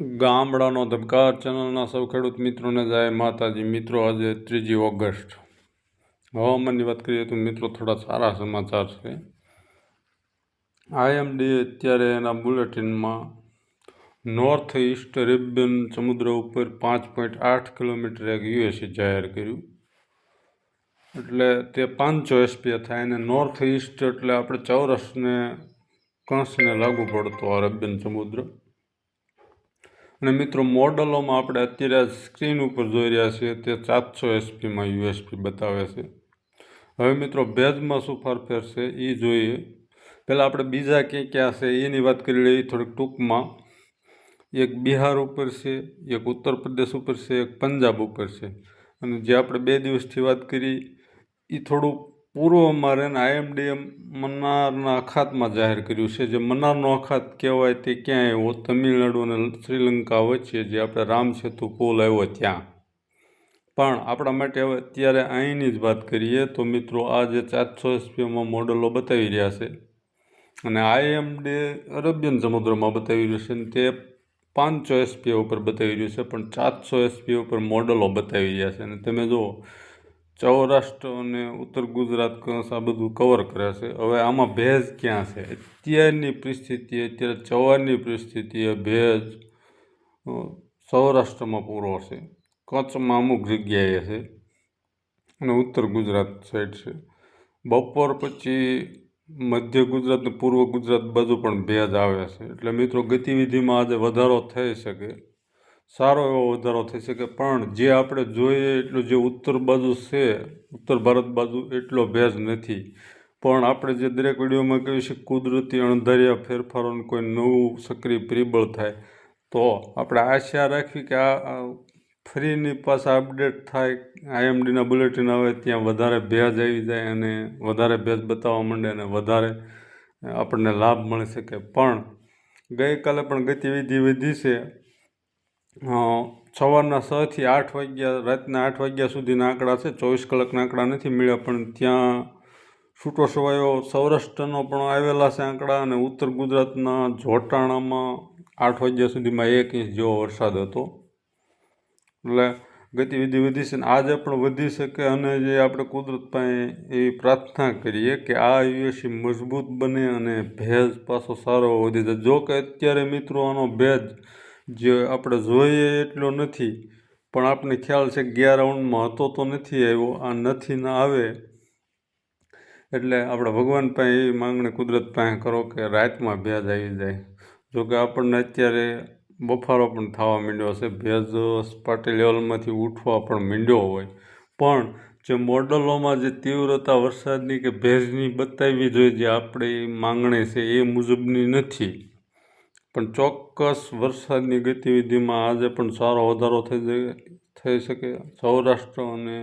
ગામડાનો ધબકાર ચેનલના સૌ ખેડૂત મિત્રોને જાય માતાજી, મિત્રો, આજે ત્રીજી ઓગસ્ટ. હવામાનની વાત કરીએ તો મિત્રો, થોડા સારા સમાચાર છે. આઈએમડી અત્યારે એના બુલેટિનમાં નોર્થ ઇસ્ટ અરેબિયન સમુદ્ર ઉપર પાંચ પોઈન્ટ આઠ કિલોમીટર એક યુએસી જાહેર કર્યું. એટલે તે પાંચસો એસપીએ થાય અને નોર્થ ઇસ્ટ એટલે આપણે ચોરસને કંસને લાગુ પડતો આ અરેબિયન સમુદ્ર. અને મિત્રો, મોડલોમાં આપણે અત્યારે સ્ક્રીન ઉપર જોઈ રહ્યા છીએ તે સાતસો એસપીમાં યુએસપી બતાવે છે. હવે મિત્રો, ભેજમાં શું ફરફેર છે એ જોઈએ. પહેલાં આપણે બીજા ક્યાં ક્યાં છે એની વાત કરી લઈએ થોડીક ટૂંકમાં. એક બિહાર ઉપર છે, એક ઉત્તર પ્રદેશ ઉપર છે, એક પંજાબ ઉપર છે. અને જે આપણે બે દિવસથી વાત કરી એ થોડું પૂર્વમાં મરેન મન્નારના અખાતમાં જાહેર કર્યું છે જે મન્નારનો અખાત કહેવાય તે ક્યાં આવ્યો તમિલનાડુ અને શ્રીલંકા વચ્ચે જે આપણે રામસેતુ પુલ આવ્યો ત્યાં. પણ આપણા માટે હવે અત્યારે અહીંની જ વાત કરીએ તો મિત્રો આ જે ચારસો એસપીએમાં મોડલો બતાવી રહ્યા છે. અને આઈએમડી અરબિયન સમુદ્રમાં બતાવી રહ્યું છે તે પાંચસો એસપીએ ઉપર બતાવી રહ્યું છે, પણ ચારસો એસપીઓ ઉપર મોડલો બતાવી રહ્યા છે. અને તમે જુઓ સૌરાષ્ટ્ર અને ઉત્તર ગુજરાત આ બધું કવર કરે છે. હવે આમાં ભેજ ક્યાં છે? અત્યારની પરિસ્થિતિ, અત્યારે ચવાની પરિસ્થિતિએ ભેજ સૌરાષ્ટ્રમાં પૂરો છે. કચ્છમાં અમુક જગ્યાએ છે અને ઉત્તર ગુજરાત સાઈડ છે. બપોર પછી મધ્ય ગુજરાત પૂર્વ ગુજરાત બાજુ પણ ભેજ આવે છે. એટલે મિત્રો, ગતિવિધિમાં આજે વધારો થઈ શકે. સારો એવો વધારો થઈ શકે. પણ જે આપણે જોઈએ એટલું જે ઉત્તર બાજુ છે, ઉત્તર ભારત બાજુ એટલો ભેજ નથી. પણ આપણે જે દરેક વિડીયોમાં કહીએ છીએ, કુદરતી અણધાર્યા ફેરફારોનું કોઈ નવું સક્રિય પરિબળ થાય, તો આપણે આશા રાખવી કે આ ફ્રીની પાસે અપડેટ થાય. આઈએમડીના બુલેટિન આવે ત્યાં વધારે ભેજ આવી જાય અને વધારે ભેજ બતાવવા માંડે અને વધારે આપણને લાભ મળી શકે. પણ ગઈકાલે પણ ગતિવિધિ વધી છે. સવારના છથી આઠ વાગ્યા, રાતના આઠ વાગ્યા સુધીના આંકડા છે. ચોવીસ કલાકના આંકડા નથી મળ્યા, પણ ત્યાં છૂટો છવાયો સૌરાષ્ટ્રનો પણ આવેલા છે આંકડા અને ઉત્તર ગુજરાતના જોટાણામાં આઠ વાગ્યા સુધીમાં એક ઇંચ જેવો વરસાદ હતો. એટલે ગતિવિધિ વધી છે આજે પણ વધી શકે અને જે આપણે કુદરત પાસે એવી પ્રાર્થના કરીએ કે આ યુએસી મજબૂત બને અને ભેજ પાછો સારો વધી જાય. જો કે અત્યારે મિત્રો આનો ભેજ જે આપણે જોઈએ એટલો નથી, પણ આપણને ખ્યાલ છે ગયા રાઉન્ડમાં હતો તો નથી આવ્યો, આ નથી ના આવે. એટલે આપણે ભગવાન પાસે એવી માંગણી કુદરત પાસે કરો કે રાતમાં ભેજ આવી જાય. જોકે આપણને અત્યારે બફારો પણ થવા માંડ્યો હશે ભેજ સપાટી લેવલમાંથી ઉઠવા પણ માંડ્યો હોય. પણ જે મોડલોમાં જે તીવ્રતા વરસાદની કે ભેજની બતાવવી જોઈએ જે આપણી માંગણી છે એ મુજબની નથી. પણ ચોક્કસ વરસાદની ગતિવિધિમાં આજે પણ સારો વધારો થઈ થઈ શકે. સૌરાષ્ટ્ર અને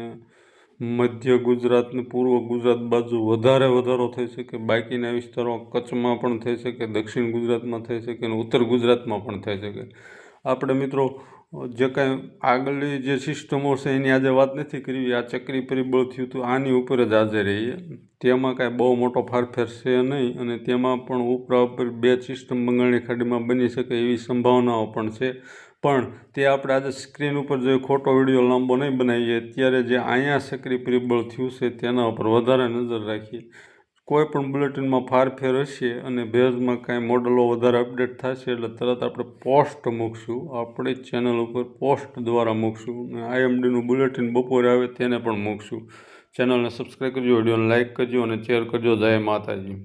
મધ્ય ગુજરાતને પૂર્વ ગુજરાત બાજુ વધારે વધારો થઈ શકે. બાકીના વિસ્તારો કચ્છમાં પણ થઈ શકે, દક્ષિણ ગુજરાતમાં થઈ શકે અને ઉત્તર ગુજરાતમાં પણ થઈ શકે. આપણે મિત્રો જે કાંઈ આગળની જે સિસ્ટમો છે, એની આજે વાત નથી કરવી. આ ચક્રી પરિબળ થયું હતું, આની ઉપર જ આજે રહીએ. તેમાં કાંઈ બહુ મોટો ફારફેર છે નહીં, અને તેમાં પણ ઉપરા ઉપર બે સિસ્ટમ બંગાળની ખાડીમાં બની શકે એવી સંભાવનાઓ પણ છે. પણ તે આપણે આજે સ્ક્રીન ઉપર જે ખોટો વીડિયો લાંબો નહીં બનાવીએ, ત્યારે જે અહીંયા સક્રિય પરિબળ થયું છે, તેના ઉપર વધારે નજર રાખીએ. કોઈ પણ બુલેટિનમાં ફારફેર હશે અને ભેજમાં કાંઈ મોડલો વધારે અપડેટ થશે એટલે તરત આપણે પોસ્ટ મૂકશું. આપણી ચેનલ ઉપર પોસ્ટ દ્વારા મૂકશું અને આઈએમડીનું બુલેટિન બપોરે આવે તેને પણ મૂકશું. ચેનલને સબસ્ક્રાઈબ કરજો વિડીયોને લાઇક કરજો અને શેર કરજો. જય માતાજી.